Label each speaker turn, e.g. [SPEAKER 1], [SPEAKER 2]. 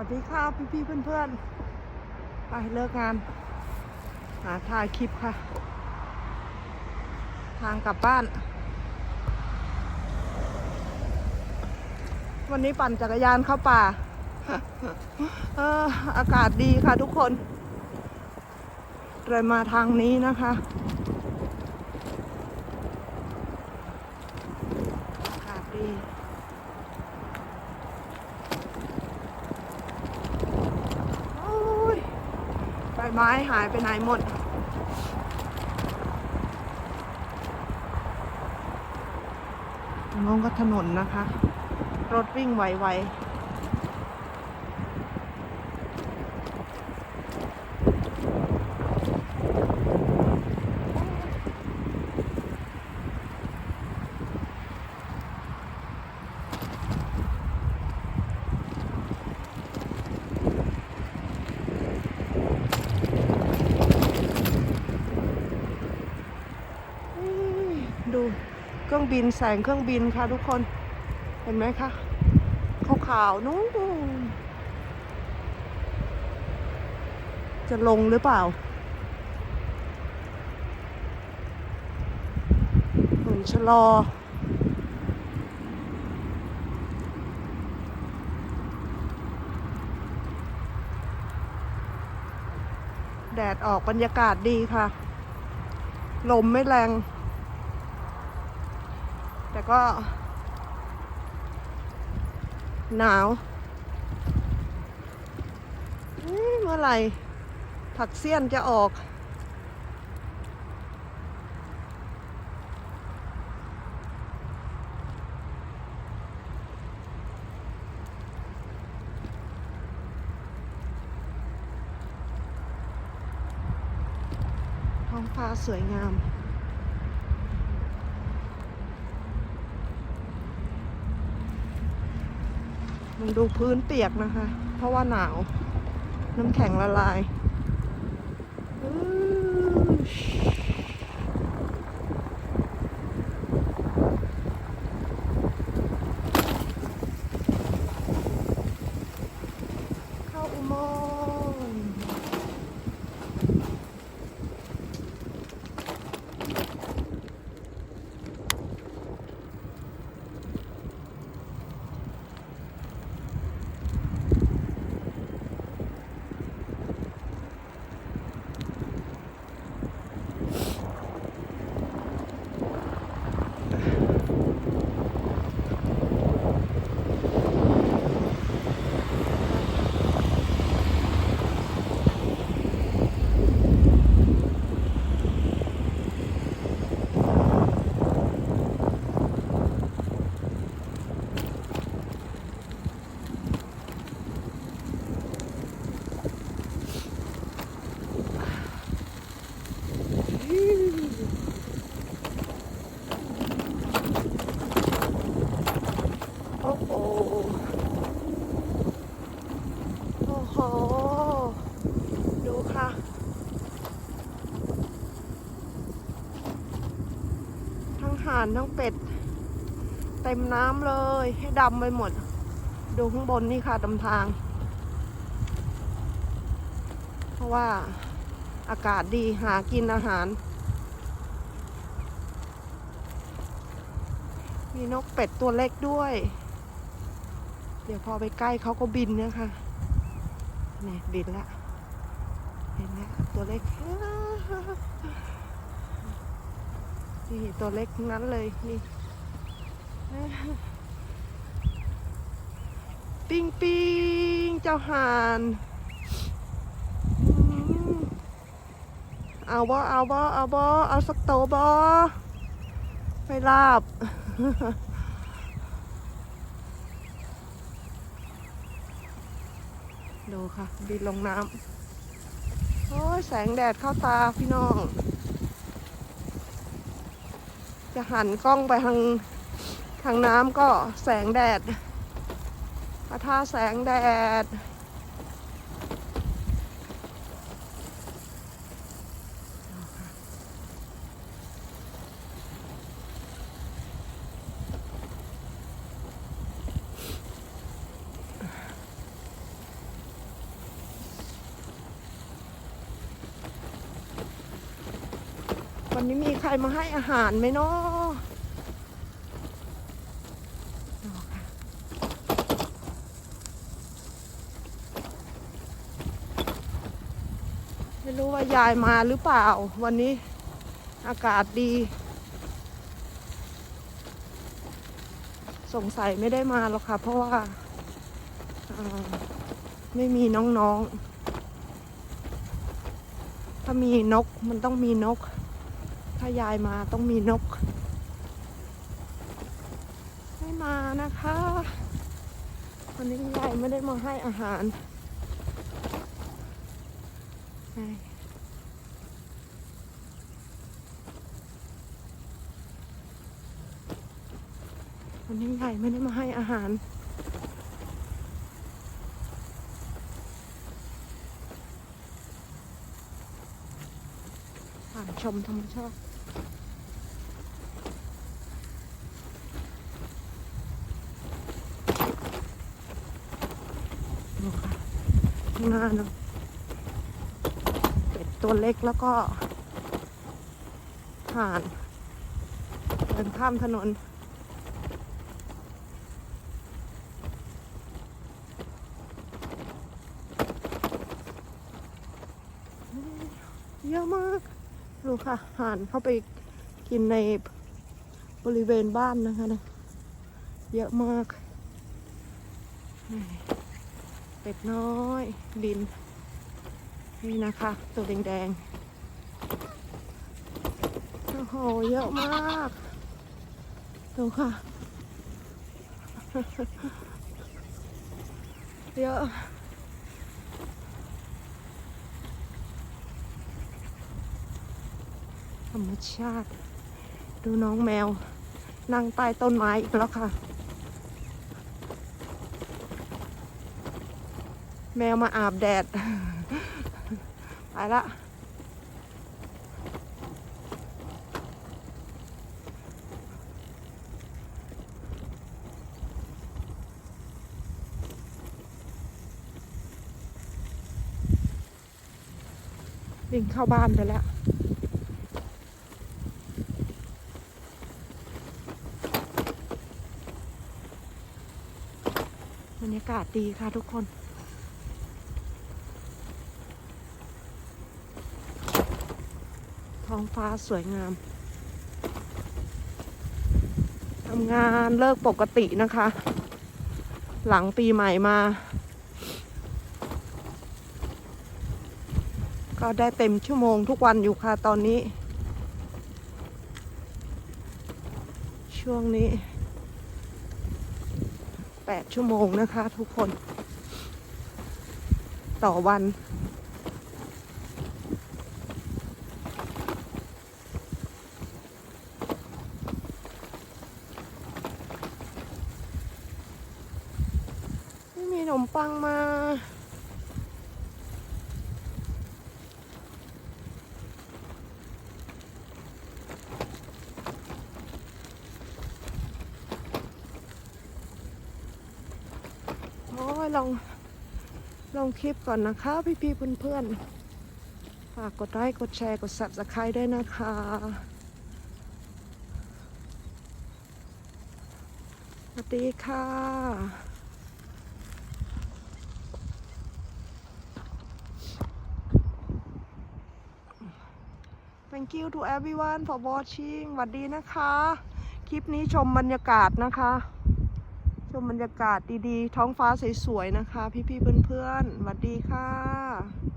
[SPEAKER 1] วัสดีค่ะพี่พี่ๆเพื่อนๆ ไปเลิกงาน หาถ่ายคลิปค่ะ ทางกลับบ้าน วันนี้ปั่นจักรยานเข้าป่าอออากาศดีค่ะทุกคนเลยมาทางนี้นะคะ อากาศดี โอ้ยใบ ไม้หายไปไหนหมดงงก็ถนนนะคะ รถวิ่งไวๆอื้อดู เครื่องบินแสงเครื่องบินค่ะทุกคน เห็นไหมคะขาวๆนู้นจะลงหรือเปล่าเหมือนชะลอแดดออกบรรยากาศดีค่ะ ลมไม่แรง ก็ หนาวเมื่อไหร่ ผักเสี้ยนจะออกท้องฟ้าสวยงาม มึงดูพื้นเปียกนะคะ เพราะว่าหนาว น้ำแข็งละลายอื้อเข้าอุโมงค์โอ้โห โอ้โห ดูค่ะ ทั้งห่านทั้งเป็ด เต็มน้ำเลย ให้ดำไปหมด ดูข้างบนนี่ค่ะดำทาง เพราะว่าอากาศดีหากินอาหาร มีนกเป็ดตัวเล็กด้วย เดี๋ยวพอไปใกล้เขาก็บินนี่ยค่ะนี่บินละเห็นแล้วตัวเล็ก นี่ตัวเล็กนั้นเลยนี่ปิ้งปิ้งเจ้าห่านเอาบ่เอาบ่เอาบ่เอาสักโตบ่ไปลาบ ดูค่ะบินลงน้ำโอ้ยแสงแดดเข้าตาพี่น้อง จะหันกล้องไปทางทางน้ำก็แสงแดดปะทาแสงแดด วันนี้มีใครมาให้อาหารไหมเนาะไม่รู้ว่ายายมาหรือเปล่า วันนี้อากาศดี สงสัยไม่ได้มาหรอกค่ะ เพราะว่าอ่าไม่มีน้องๆ ถ้ามีนกมันต้องมีนก ถ้ายายมาต้องมีนกไม่มานะคะวันนี้ยายไม่ได้มาให้อาหารวันนี้ยายไม่ได้มาให้อาหารผ่านชมธรรมชาติ ดูค่ะข้างหน้าเนอะเป็ดตัวเล็กแล้วก็ห่านเดินข้ามถนน เยอะมาก ดูค่ะห่านเข้าไปกินในบริเวณบ้านนะคะนะเยอะมาก เป็ดน้อยบิน นี่นะคะ ตัวแดงๆ โอ้โห เยอะมาก ดูค่ะ เยอะ รรมชาติ ดูน้องแมว นั่งใต้ต้นไม้อีกแล้วค่ะ แมวมาอาบแดด ไปละวิ่งเข้าบ้านไปแล้ว บรรยากาศดีค่ะทุกคน ท้องฟ้าสวยงาม ทำงานเลิกปกตินะคะ หลังปีใหม่มา ก็ได้เต็มชั่วโมงทุกวันอยู่ค่ะตอนนี้ ช่วงนี้ แปดชั่วโมงนะคะ ทุกคน ต่อวัน ไม่มีขนมปังมา ยลองลองคลิปก่อนนะคะพี่ๆเพื่อนๆฝากกดไลค์กดแชร์กด subscribe ด้วยนะคะสวัสดีค่ะ Thank you to everyone for watching สวัสดีนะคะ คลิปนี้ชมบรรยากาศนะคะ ชมบรรยากาศดีๆ ท้องฟ้าสวยๆนะคะ พี่ๆเพื่อนๆสวัสดีค่ะ